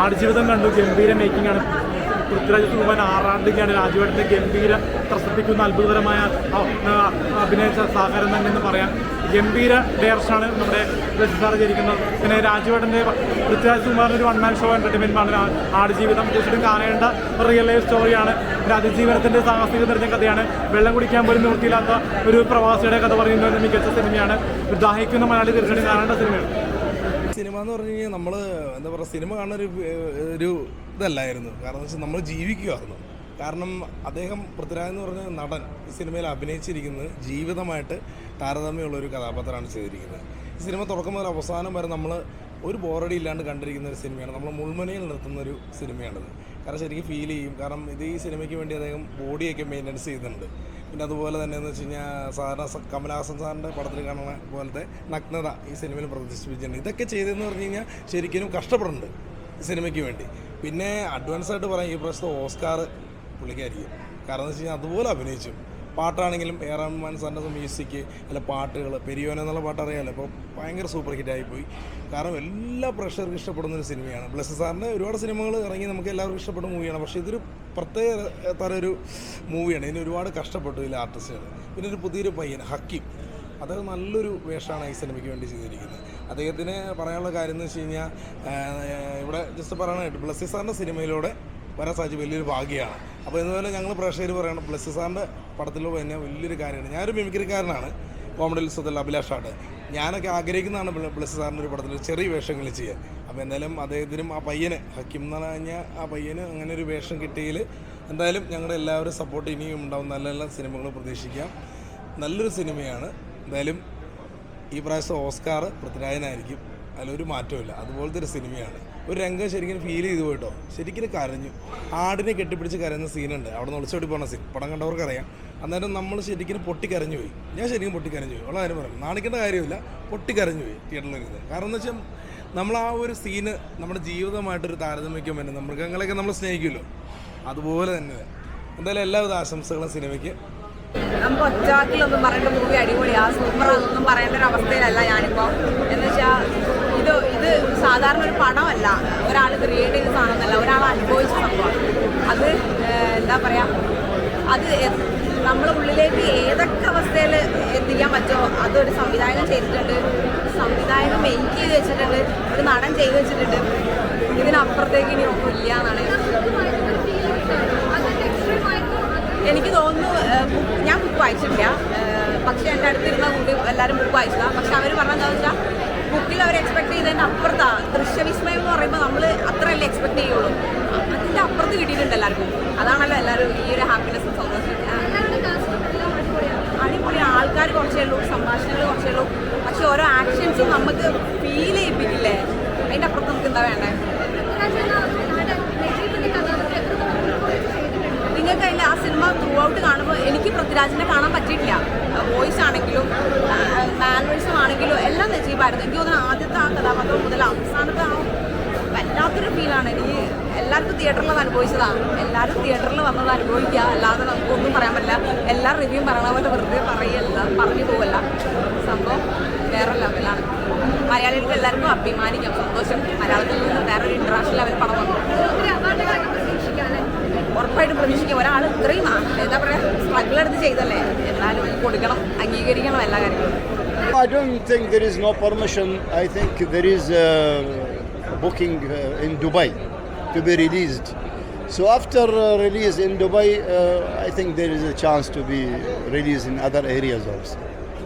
ആടുജീവിതം കണ്ടു. ഗംഭീര മേക്കിംഗ് ആണ്. പൃഥ്വിരാജ് സുകുമാൻ ആറാണ്ടിക്കാണ് രാജുവേട്ടന്റെ ഗംഭീര ത്രസിപ്പിക്കുന്ന അത്ഭുതകരമായ അഭിനയിച്ച അഭിനയ സഹകരണം തന്നെ എന്ന് പറയാം. ഗംഭീര ഡയറക്ഷനാണ് നമ്മുടെ സാർ ചെയ്തിരിക്കുന്നത്. പിന്നെ രാജുവേട്ടന്റെ പൃഥ്വിരാജ് കുമാറിന്റെ ഒരു വൺ മാൻ ഷോ എന്റർടൈൻമെന്റാണ് ആടുജീവിതം തീർച്ചയായിട്ടും കാണേണ്ട റിയൽ ലൈഫ് സ്റ്റോറിയാണ് ഒരു അതിജീവനത്തിന്റെ സാഹസിക നിറഞ്ഞ കഥയാണ്. വെള്ളം കുടിക്കാൻ പോലും നിവൃത്തിയില്ലാത്ത ഒരു പ്രവാസിയുടെ കഥ പറയുന്ന മികച്ച സിനിമയാണ് ദാഹിക്കുന്ന മലയാളി തീർച്ചയായിട്ടും കാണേണ്ട സിനിമയാണ് സിനിമ എന്ന് പറഞ്ഞു കഴിഞ്ഞാൽ നമ്മൾ എന്താ പറയുക സിനിമ കാണുന്ന ഒരു ഇതല്ലായിരുന്നു. കാരണം വെച്ചാൽ നമ്മൾ ജീവിക്കുമായിരുന്നു കാരണം അദ്ദേഹം പൃഥ്വിരാജ് എന്ന് പറഞ്ഞ നടൻ ഈ സിനിമയിൽ അഭിനയിച്ചിരിക്കുന്നത് ജീവിതമായിട്ട് താരതമ്യമുള്ള ഒരു കഥാപാത്രമാണ് ചെയ്തിരിക്കുന്നത്. ഈ സിനിമ തുടക്കം മുതൽ അവസാനം വരെ നമ്മൾ ഒരു ബോറടി ഇല്ലാണ്ട് കണ്ടിരിക്കുന്ന ഒരു സിനിമയാണ്. നമ്മൾ മുൾമുനയിൽ നിർത്തുന്ന ഒരു സിനിമയാണിത്. കാരണം ശരിക്കും ഫീൽ ചെയ്യും. കാരണം ഇത് ഈ സിനിമയ്ക്ക് വേണ്ടി അദ്ദേഹം ബോഡിയൊക്കെ മെയിന്റനൻസ് ചെയ്യുന്നുണ്ട്. പിന്നെ അതുപോലെ തന്നെ എന്ന് വെച്ച് കഴിഞ്ഞാൽ സാധാരണ കമലഹാസൻ സാറിന്റെ പടത്തിൽ കാണുന്ന പോലത്തെ നഗ്നത ഈ സിനിമയിൽ പ്രദർശിപ്പിച്ചിട്ടുണ്ട്. ഇതൊക്കെ ചെയ്തതെന്ന് പറഞ്ഞു കഴിഞ്ഞാൽ ശരിക്കും കഷ്ടപ്പെടുന്നുണ്ട് സിനിമയ്ക്ക് വേണ്ടി. പിന്നെ അഡ്വാൻസ് ആയിട്ട് പറയാം ഈ പ്രാവശ്യത്തെ ഓസ്കാർ പുള്ളിക്കായിരിക്കും കാരണം എന്ന് വെച്ച് കഴിഞ്ഞാൽ അതുപോലെ അഭിനയിച്ചു. പാട്ടാണെങ്കിലും എ റഹ്മാൻ സാറിന്റെ മ്യൂസിക് അല്ല പാട്ടുകൾ പെരിയോന എന്നുള്ള പാട്ട് അറിയാമല്ലോ. അപ്പോൾ ഭയങ്കര സൂപ്പർ ഹിറ്റായി പോയി കാരണം എല്ലാ പ്രേക്ഷകർക്കും ഇഷ്ടപ്പെടുന്ന ഒരു സിനിമയാണ്. ബ്ലസ് സാറിന്റെ ഒരുപാട് സിനിമകൾ ഇറങ്ങി നമുക്ക് എല്ലാവർക്കും ഇഷ്ടപ്പെടുന്ന മൂവിയാണ് പക്ഷേ ഇതൊരു പ്രത്യേക തരം ഒരു മൂവിയാണ് ഇതിന് ഒരുപാട് കഷ്ടപ്പെട്ടു ഇതിലെ ആർട്ടിസ്റ്റുകൾ പിന്നെ ഒരു പുതിയൊരു പയ്യൻ ഹക്കിം. അദ്ദേഹം നല്ലൊരു വേഷമാണ് ഈ സിനിമയ്ക്ക് വേണ്ടി ചെയ്തിരിക്കുന്നത്. അദ്ദേഹത്തിന് പറയാനുള്ള കാര്യം എന്ന് വെച്ച് കഴിഞ്ഞാൽ ഇവിടെ ജസ്റ്റ് പറയാനായിട്ട് ബ്ലസ്സി സാറിന്റെ സിനിമയിലൂടെ വരാൻ സാധിച്ചു വലിയൊരു ഭാഗ്യമാണ്. അപ്പോൾ ഇതുപോലെ ഞങ്ങൾ പ്രേക്ഷകർ പറയണം ബ്ലസ് സാറിന്റെ പടത്തിൽ തന്നെ വലിയൊരു കാര്യമാണ്. ഞാനൊരു മിമിക്രിക്കാരനാണ് കോമഡി ഉത്സവത്തിൽ അഭിലാഷാണ് ഞാനൊക്കെ ആഗ്രഹിക്കുന്നതാണ് ബ്ലസ് സാറിന്റെ ഒരു പടത്തിൽ ചെറിയ വേഷങ്ങൾ ചെയ്യാൻ. അപ്പോൾ എന്തായാലും അദ്ദേഹത്തിനും ആ പയ്യന് ഹക്കിം എന്ന് പറഞ്ഞു ആ പയ്യന് അങ്ങനെ ഒരു വേഷം കിട്ടിയതിൽ എന്തായാലും ഞങ്ങളുടെ എല്ലാവരും സപ്പോർട്ട് ഇനിയും ഉണ്ടാവും. നല്ല നല്ല സിനിമകൾ പ്രതീക്ഷിക്കാം. നല്ലൊരു സിനിമയാണ്. എന്തായാലും ഈ പ്രാവശ്യം ഓസ്കാർ പൃഥ്വിരാജനായിരിക്കും. അതിലൊരു മാറ്റമില്ല അതുപോലത്തെ ഒരു സിനിമയാണ്. ഒരു രംഗം ശരിക്കും ഫീൽ ചെയ്തു പോയിട്ടോ. ശരിക്കും കരഞ്ഞു. ആടിനെ കെട്ടിപ്പിടിച്ച് കരയുന്ന സീനുണ്ട്. അവിടെ ഒളിച്ചോടി പോകുന്ന സീൻ. പടം കണ്ടവർക്ക് അറിയാം അന്നേരം നമ്മൾ ശരിക്കും പൊട്ടിക്കരഞ്ഞു പോയി ഞാൻ ശരിക്കും പൊട്ടിക്കരഞ്ഞു പോയി ഉള്ള കാര്യം പറയും. നാണിക്കേണ്ട കാര്യമില്ല. പൊട്ടിക്കരഞ്ഞു പോയി തിയേറ്ററിൽ ഇരുന്ന് കാരണം എന്ന് വെച്ചാൽ നമ്മൾ ആ ഒരു സീന് നമ്മുടെ ജീവിതമായിട്ടൊരു താരതമ്യം നമ്മൾ മൃഗങ്ങളെയൊക്കെ നമ്മൾ സ്നേഹിക്കുമല്ലോ. അതുപോലെ തന്നെ. എന്തായാലും എല്ലാവിധ ആശംസകളും സിനിമയ്ക്ക്. നമുക്ക് ഒറ്റാക്കിലൊന്നും പറയേണ്ട മൂവി അടിപൊളിയാ. സൂപ്പറാന്നൊന്നും പറയേണ്ട ഒരു അവസ്ഥയിലല്ല ഞാനിപ്പോൾ എന്ന് വെച്ചാൽ സാധാരണ ഒരു പടമല്ല ഒരാൾ ക്രിയേറ്റ് ചെയ്ത സാധനമല്ല. ഒരാൾ അനുഭവിച്ച സംഭവം. അത് എന്താ പറയുക അത് നമ്മളെ ഉള്ളിലേക്ക് ഏതൊക്കെ അവസ്ഥയിൽ എത്തിക്കാൻ പറ്റുമോ? അതൊരു സംവിധായകൻ ചെയ്തിട്ടുണ്ട്. സംവിധായകൻ മെയിൻ ചെയ്ത് വെച്ചിട്ടുണ്ട്. ഒരു നടൻ ചെയ്ത് വെച്ചിട്ടുണ്ട്. ഇതിനപ്പുറത്തേക്ക് ഇനി ഒന്നും ഇല്ല എന്നാണ്. എനിക്ക് തോന്നുന്നു ഞാൻ ബുക്ക് വായിച്ചിട്ടില്ല. പക്ഷെ എന്റെ അടുത്തിരുന്ന കൂടി എല്ലാവരും ബുക്ക് വായിച്ചതാണ് പക്ഷെ അവർ പറഞ്ഞെന്താ വെച്ചാൽ ബുക്കിൽ അവർ എക്സ്പെക്ട് ചെയ്തതിന്റെ അപ്പുറത്താണ്. ദൃശ്യവിസ്മയം എന്ന് പറയുമ്പോൾ നമ്മൾ അത്രയല്ലേ എക്സ്പെക്ട് ചെയ്യുള്ളൂ. അതിന്റെ അപ്പുറത്ത് കിട്ടിയിട്ടുണ്ട് എല്ലാവർക്കും. അതാണല്ലോ എല്ലാവരും ഈ ഒരു ഹാപ്പിനെസ്സും സന്തോഷം അടിപൊളി. ആൾക്കാർ കുറച്ചേ ഉള്ളൂ സംഭാഷണങ്ങൾ കുറച്ചേ ഉള്ളൂ. പക്ഷെ ഓരോ ആക്ഷൻസും നമുക്ക് ഫീൽ ചെയ്യിപ്പിക്കില്ലേ? അതിന്റെ അപ്പുറത്ത് നമുക്ക് എന്താ വേണ്ടേ? നിങ്ങൾക്ക് അതിൽ ആ സിനിമ ത്രൂ ഔട്ട് കാണുമ്പോൾ എനിക്ക് പൃഥ്വിരാജിനെ കാണാൻ പറ്റിയിട്ടില്ല. നജീബായിരുന്നു എനിക്ക് തോന്നുന്നു ആദ്യത്തെ ആ കഥാപാത്രം മുതൽ അവസാനത്തെ ആ വല്ലാത്തൊരു ഫീലാണ് എനിക്ക് എല്ലാവർക്കും തിയേറ്ററിൽ അനുഭവിച്ചതാണ് എല്ലാവരും തിയേറ്ററിൽ വന്നത് അനുഭവിക്കുക. അല്ലാതെ നമുക്കൊന്നും പറയാൻ പറ്റില്ല. എല്ലാ റിവ്യൂ പറയണ പോലെ വെറുതെ പറയല്ല. പറഞ്ഞു പോവല്ല. സംഭവം വേറെ ലെവലാണ് മലയാളികൾക്ക് എല്ലാവർക്കും അഭിമാനിക്കാം. സന്തോഷം. മലയാളത്തിൽ നിന്ന് വേറൊരു ഇന്റർനാഷണൽ ലെവൽ പടം വന്നു. ഉറപ്പായിട്ടും പ്രതീക്ഷിക്കാം ഒരാൾ ഇത്രയും എന്താ പറയുക സ്ട്രഗിൾ എടുത്ത് ചെയ്തല്ലേ? കൊടുക്കണം അംഗീകരിക്കണം എല്ലാ കാര്യങ്ങളും I don't think there is no permission. I think there is uh, booking uh, in Dubai to be released. So after uh, release in Dubai, uh, I think there is a chance to be released in other areas also.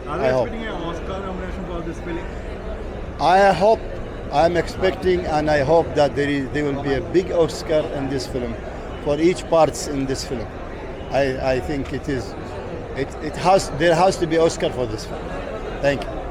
I hope. Oscar nomination for this film. I hope. I'm expecting and I hope that there is there will be a big Oscar in this film for each parts in this film. I, I think it is it, it has there has to be Oscar for this film. Thank you.